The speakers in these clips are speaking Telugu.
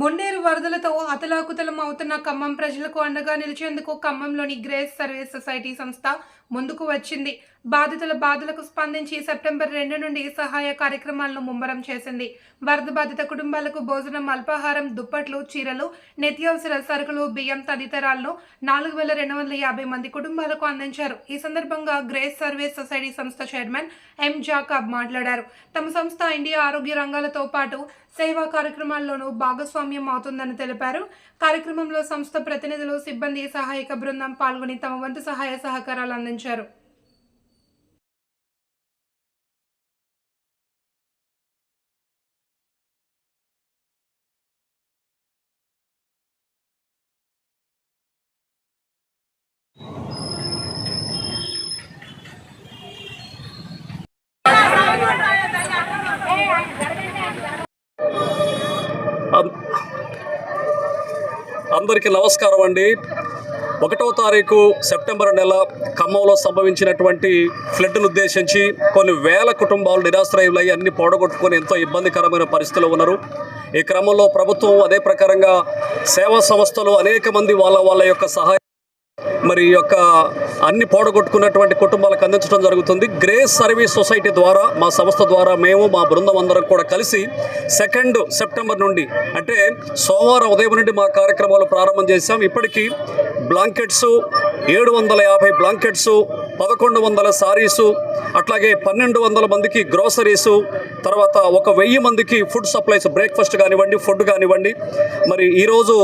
మున్నేరు వరదలతో అతలాకుతలం అవుతున్న ఖమ్మం ప్రజలకు అండగా నిలిచేందుకు ఖమ్మంలోని గ్రేస్ సర్వీస్ సొసైటీ సంస్థ ముందుకు వచ్చింది. బాధితుల బాధలకు స్పందించి సెప్టెంబర్ రెండు నుండి సహాయ కార్యక్రమాలను ముమ్మరం చేసింది. వరద బాధిత కుటుంబాలకు భోజనం అల్పాహారం దుప్పట్లు చీరలు నిత్యావసర సరుకులు బియ్యం తదితరాలను నాలుగు వేల రెండు వందల యాభై మంది కుటుంబాలకు అందించారు. ఈ సందర్భంగా గ్రేస్ సర్వీస్ సొసైటీ సంస్థ చైర్మన్ ఎం జాకబ్ మాట్లాడారు. తమ సంస్థ ఇండియా ఆరోగ్య రంగాలతో పాటు సేవా కార్యక్రమాల్లోనూ భాగస్వామి భాగస్వామ్యం అవుతుందని తెలిపారు. కార్యక్రమంలో సంస్థ ప్రతినిధులు సిబ్బంది సహాయక బృందం పాల్గొని తమ వంతు సహాయ సహకారాలు అందించారు. అందరికీ నమస్కారం అండి. ఒకటవ తారీఖు సెప్టెంబర్ నెల ఖమ్మంలో సంభవించినటువంటి ఫ్లడ్ను ఉద్దేశించి కొన్ని వేల కుటుంబాలు నిరాశ్రయులై అన్ని పోడగొట్టుకొని ఎంతో ఇబ్బందికరమైన పరిస్థితిలో ఉన్నారు. ఈ క్రమంలో ప్రభుత్వం అదే ప్రకారంగా సేవా సంస్థలు అనేక మంది వాళ్ళ వాళ్ళ యొక్క సహాయ మరి యొక్క అన్ని పోడగొట్టుకున్నటువంటి కుటుంబాలకు అందించడం జరుగుతుంది. గ్రేస్ సర్వీస్ సొసైటీ ద్వారా మా సంస్థ ద్వారా మేము మా బృందం అందరం కూడా కలిసి సెకండ్ సెప్టెంబర్ నుండి అంటే సోమవారం ఉదయం నుండి మా కార్యక్రమాలు ప్రారంభం చేశాం. ఇప్పటికీ బ్లాంకెట్స్ ఏడు వందల యాభై బ్లాంకెట్స్ పదకొండు వందల సారీసు అట్లాగే పన్నెండు వందల మందికి గ్రోసరీసు తర్వాత ఒక వెయ్యి మందికి ఫుడ్ సప్లైస్ బ్రేక్ఫాస్ట్ కానివ్వండి ఫుడ్ కానివ్వండి. మరి ఈరోజు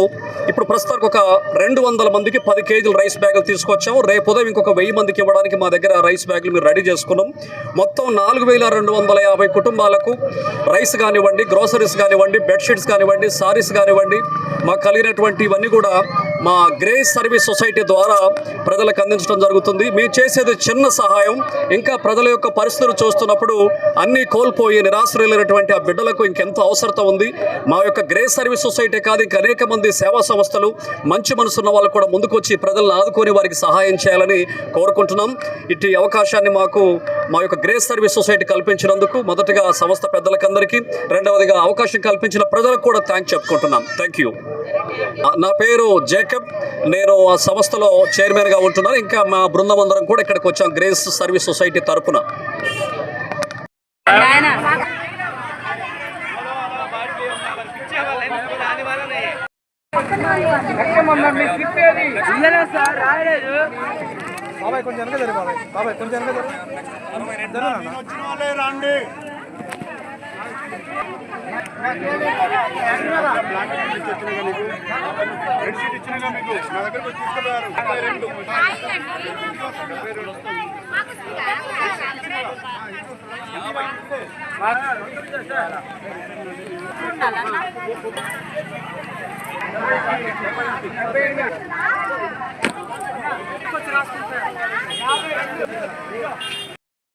ఇప్పుడు ప్రస్తుతానికి ఒక రెండు వందల మందికి పది కేజీలు రైస్ బ్యాగులు తీసుకొచ్చాము. రేపు ఉదయం ఇంకొక వెయ్యి మందికి ఇవ్వడానికి మా దగ్గర రైస్ బ్యాగులు మీరు రెడీ చేసుకున్నాం. మొత్తం నాలుగు వేల రెండు వందల యాభై కుటుంబాలకు రైస్ కానివ్వండి గ్రోసరీస్ కానివ్వండి బెడ్షీట్స్ కానివ్వండి సారీస్ కానివ్వండి మాకు కలిగినటువంటి ఇవన్నీ కూడా మా గ్రేస్ సర్వీస్ సొసైటీ ద్వారా ప్రజలకు అందించడం జరుగుతుంది. మేము చేసేది చిన్న సహాయం ఇంకా ప్రజల యొక్క పరిస్థితులు చూస్తున్నప్పుడు అన్నీ కోల్పోయి నిరాశ్రయులైనటువంటి ఆ బిడ్డలకు ఇంకెంతో అవసరత ఉంది. మా యొక్క గ్రేస్ సర్వీస్ సొసైటీ కాదు ఇంకా అనేక మంది సేవా సంస్థలు మంచి మనసున్న వాళ్ళు కూడా ముందుకు వచ్చి ప్రజలను ఆదుకొని వారికి సహాయం చేయాలని కోరుకుంటున్నాం. ఇట్టి అవకాశాన్ని మాకు మా యొక్క గ్రేస్ సర్వీస్ సొసైటీ కల్పించినందుకు మొదటగా సంస్థ పెద్దలకందరికీ రెండవదిగా అవకాశం కల్పించిన ప్రజలకు కూడా థ్యాంక్ చెప్పుకుంటున్నాం. థ్యాంక్ యూ నా పేరు జేకబ్ నేను ఆ సంస్థలో చైర్మన్గా ఉంటున్నాను. ఇంకా మా బృందం అందరం కూడా ఇక్కడికి వచ్చాం గ్రేస్ సర్వీస్ సొసైటీ తరపున. బాబాయ్ కొంచెం వెనక జరి బాబాయ్ బాబాయ్ కొంచెం వెనక జరి జరగనా? రండి బెడ్షీట్ రాసుకుంటారు